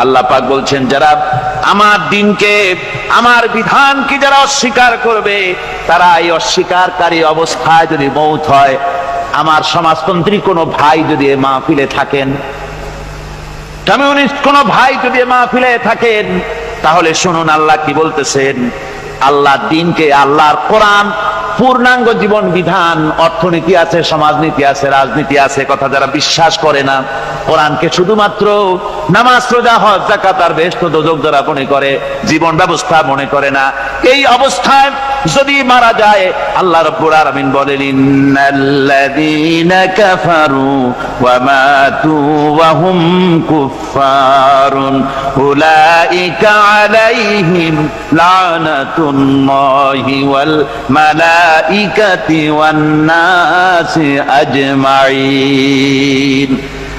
আল্লাহ পাক বলছেন, যারা আমার দিনকে, আমার বিধানকে যারা অস্বীকার করবে, তারা এই অস্বীকারী অবস্থায় যদি মৌত হয়, আমার সমাজতন্ত্রী কোনো ভাই যদি মাহফিলে থাকেন, কমিউনিস্ট কোন ভাই যদি মাহফিলে থাকেন, তাহলে শুনুন আল্লাহ কি বলতেছেন, আল্লাহ দিনকে আল্লাহর কোরআন, পূর্ণাঙ্গ জীবন বিধান, অর্থনীতি আছে, সমাজনীতি আছে, রাজনীতি আছে, কথা যারা বিশ্বাস করে না, কোরআনকে শুধুমাত্র নামাজ, রোজা, হজ জাকাত আর বেহেশত দোজক যারা মনে করে, জীবন ব্যবস্থা মনে করে না। এই অবস্থায় যদি মারা যায়, আল্লাহ রব্বুল আলামিন বলেন, ইন্নাল্লাযীনা কাফারু ওয়া মাতু ওয়া হুম কুফফারুন। উলাইকা আলাইহিম লানাতুল্লাহি ওয়াল মালাইকাতি ওয়ান নাসি আজমাইন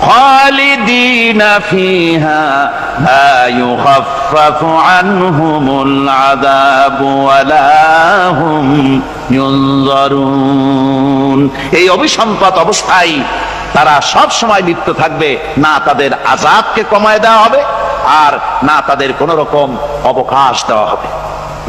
خالدين فيها لا يخفف عنهم العذاب ولا هم ينظرون এই অভিসম্পদ অবস্থায় তারা সব সময় লিপ্ত থাকবে না তাদের আজাবকে কমায় দেওয়া হবে আর না তাদের কোন রকম অবকাশ দেওয়া হবে